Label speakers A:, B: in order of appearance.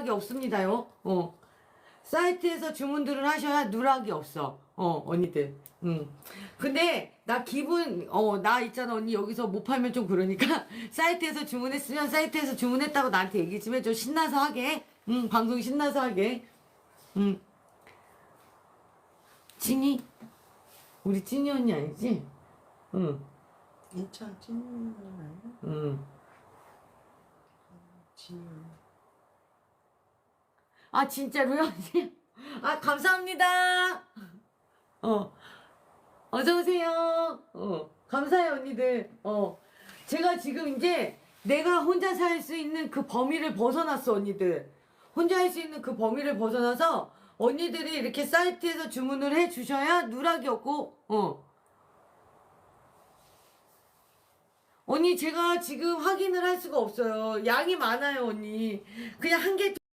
A: 누락이 없습니다요. 어. 사이트에서 주문들을 하셔야 누락이 없어. 어, 언니들. 음. 근데, 나 기분, 어, 나 있잖아, 언니. 여기서 못 팔면 좀 그러니까. 사이트에서 주문했으면, 사이트에서 주문했다고 나한테 얘기 좀 해줘. 신나서 하게. 응, 방송 신나서 하게. 응. 찐이? 우리 찐이 언니 아니지? 응,
B: 2차 찐은 아니야?
A: 응.
B: 진.
A: 아, 진짜로요? 아, 감사합니다. 어. 어서 오세요. 어. 감사해요, 언니들. 어. 제가 지금 이제 내가 혼자 살 수 있는 그 범위를 벗어났어, 언니들. 혼자 할 수 있는 그 범위를 벗어나서 언니들이 이렇게 사이트에서 주문을 해 주셔야 누락이 없고, 어. 언니, 제가 지금 확인을 할 수가 없어요. 양이 많아요, 언니. 그냥 한 개,